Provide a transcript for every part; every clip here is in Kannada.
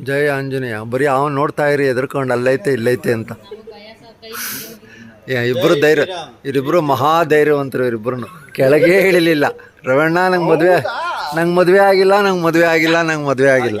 ಜಯ ಆಂಜನೇಯ. ಬರೀ ಅವನು ನೋಡ್ತಾ ಇರಿ ಎದ್ರಕೊಂಡು ಅಲ್ಲೈತೆ ಇಲ್ಲೈತೆ ಅಂತ. ಇಬ್ಬರು ಧೈರ್ಯ ಇವರಿಬ್ರು ಮಹಾ ಧೈರ್ಯವಂತರು ಇವರಿಬ್ರು ಕೆಳಗೆ ಇಳಿಲಿಲ್ಲ ರವಣ್ಣ ನಂಗೆ ಮದುವೆ ನಂಗೆ ಮದುವೆ ಆಗಿಲ್ಲ ನಂಗೆ ಮದುವೆ ಆಗಿಲ್ಲ ನಂಗೆ ಮದುವೆ ಆಗಿಲ್ಲ.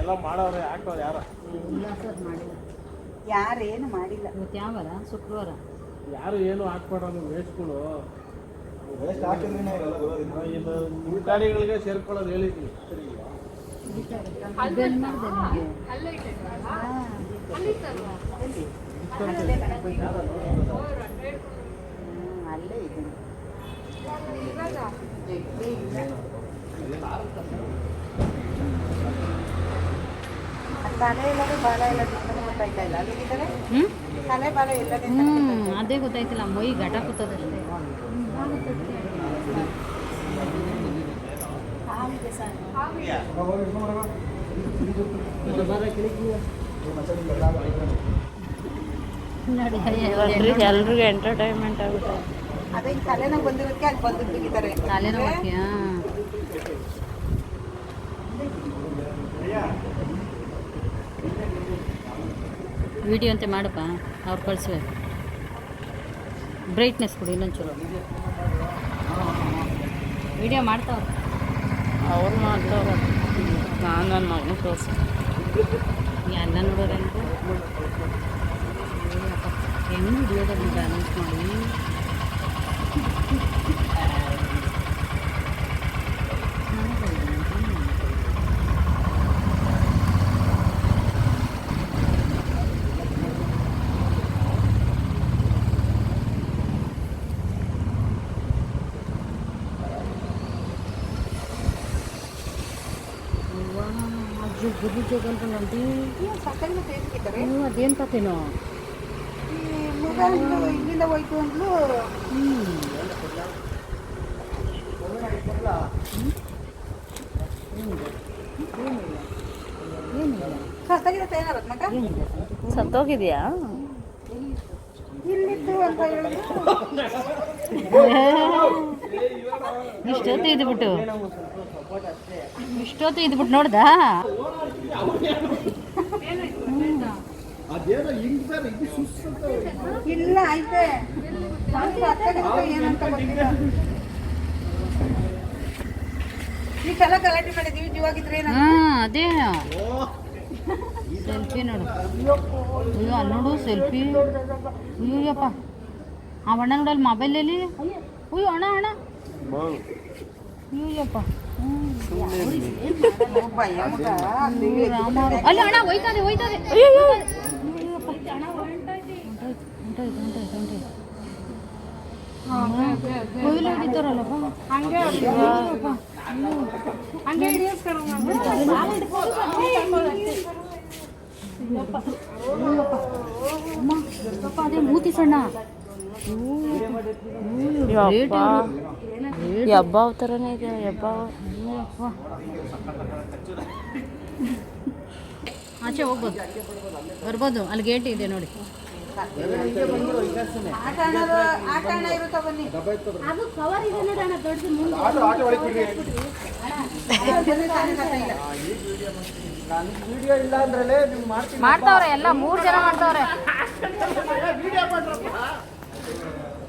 ಎಲ್ಲ ಮಾಡೋರು ಹಾಕೋರು ಯಾರ? ಯಾರೇನು ಮಾಡಿಲ್ಲ. ಇವತ್ತು ಯಾವಾರ? ಶುಕ್ರವಾರ? ಯಾರು ಏನು ಹಾಕ್ಬಾರ್ದು ವೇಸ್ಟ್ಗಳು ಗಾಡಿಗಳಿಗೆ ಸೇರ್ಕೊಳ್ಳೋದು ಹೇಳಿದ್ವಿ. ಸರಿ ಅಲ್ಲೇ ಇದೆ ಜಗ್ಗಿ ಹ್ಮ್? ಅದೇ ಗೊತ್ತಾಯ್ತಿಲ್ಲ. ಮೈ ಘಟ ಕೂತದಷ್ಟೇ ನೋಡಿ ಎಲ್ರಿಗೂ ಎಂಟರ್ಟೈನ್ಮೆಂಟ್ ಆಗುತ್ತೆ. ಅದೇ ತಲೆನ ಬಂದಿರೋದಕ್ಕೆ ಅಲ್ಲಿ ಬಂದು ಬಿಗಿತಾರೆ ಕಾಲೇನೋ ವಿಡಿಯೋ ಅಂತೆ ಮಾಡಪ್ಪ ಅವ್ರು ಕಳಿಸುವೆ. ಬ್ರೈಟ್ನೆಸ್ ಕೊಡಿ ಇನ್ನೊಂಚೂರು. ವಿಡಿಯೋ ಮಾಡ್ತಾವ್ರು. ಅವ್ರು ಮಾಡ್ತಾವ್ರ. ನಾನು ನನ್ನ ಮಗನ ತೋರಿಸಿ ಎಲ್ಲ ನೋಡೋರೆ ಹೆಂಗೆ ಹಿಡಿಯೋದು ಅನೌನ್ಸ್ ಮಾಡಿ ಜೋಗ ಅಂತ ಸಾಕಾಗಿ ಬೇಕಿದ್ದಾರೆ ನೀವು ಅದೇನು ಕತೆನೋ ಇಲ್ಲಿಂದ ಹೋಯ್ತು ಅಂದ್ಲು. ಸತ್ತೋಗಿದ್ಯಾ? ಇಲ್ಲಿತ್ತು ಅಂತ ಹೇಳಿದ್ರು. ಇಷ್ಟೊತ್ತು ಇದ್ಬಿಟ್ಟು. ಇಷ್ಟೊತ್ತು ಇದ್ಬಿಟ್ಟು ನೋಡ್ದ? ಇಲ್ಲ ಐತೆ. ಏನಂತ ಗೊತ್ತಿಲ್ಲ. ಇಷ್ಟೆಲ್ಲ ಗಲಾಟೆ ಮಾಡಿದೀವಿ ಜೀವಾಗಿದ್ರೆ ಏನ ಹಾ ಅದೇ. ಸೆಲ್ಫಿ ನೋಡು. ಅಯ್ಯೋ ಅಲ್ಲಿ ನೋಡು ಸೆಲ್ಫಿ ಅಯ್ಯೋಯ್ಯಪ್ಪ. ಆ ಅಣ್ಣ ನೋಡಲ್ಲಿ ಮೊಬೈಲಲ್ಲಿ ಅಯ್ಯೋ ಅಣ್ಣ ಅಣ್ಣ. ಅಲ್ಲಿ ಅಣ್ಣ ಹೋಯ್ತದೆ ಹೋಯ್ತದೆ. ಕೊಯ್ಲು ಹಿಡಿತಾರಲ್ಲಪ್ಪ ಹಂಗೆ ಹಂಗೆ ಅಮ್ಮ ಅದೇ ಮೂತಿ ಸಣ್ಣ. ಯಬ್ಬ ಥರನೇ ಇದೆ ಆಚೆ ಹೋಗ್ಬೋದು. ಬರ್ಬೋದು. ಅಲ್ಲಿ ಗೇಟ್ ಇದೆ ನೋಡಿ. ಮಾಡ್ತಾವ್ರೆ ಎಲ್ಲ ಮೂರು ಜನ ಮಾಡ್ತಾವ್ರೆ.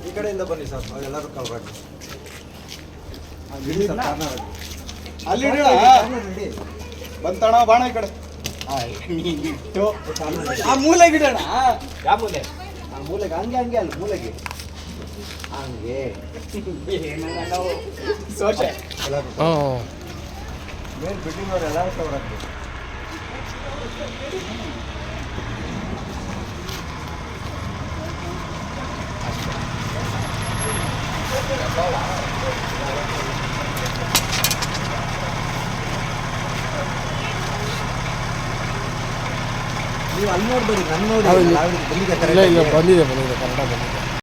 ಈ ಕಡೆಯಿಂದ ಬನ್ನಿ ಸರ್ ಎಲ್ಲರೂ ಕಲ್ಬಾಡಿ ಅಲ್ಲಿ ಬಂತಣ ಬಾಣ ಈ ಕಡೆ. ಇಟ್ಟು ಆ ಮೂಲೆ ಇಡೋಣ ಯಾವ ಮೂಲೆ? ಆ ಮೂಲೆಗೆ ಹಂಗೆ ಹಂಗೆ ಅಲ್ಲಿ ಮೂಲೆಗೆ. ಹಂಗೆ. ಸೋಚೆ. ಎಲ್ಲರೂ ಬಿಲ್ಡಿಂಗ್ ಅವ್ರು ಎಲ್ಲರೂ ಕವರ್ ಆಗ್ಬೇಕು ನೀವು ಅಲ್ಲಿ ನೋಡ್ಬೇಡಿ ನನ್ನ ನೋಡಿ ಬಂದಿದೆ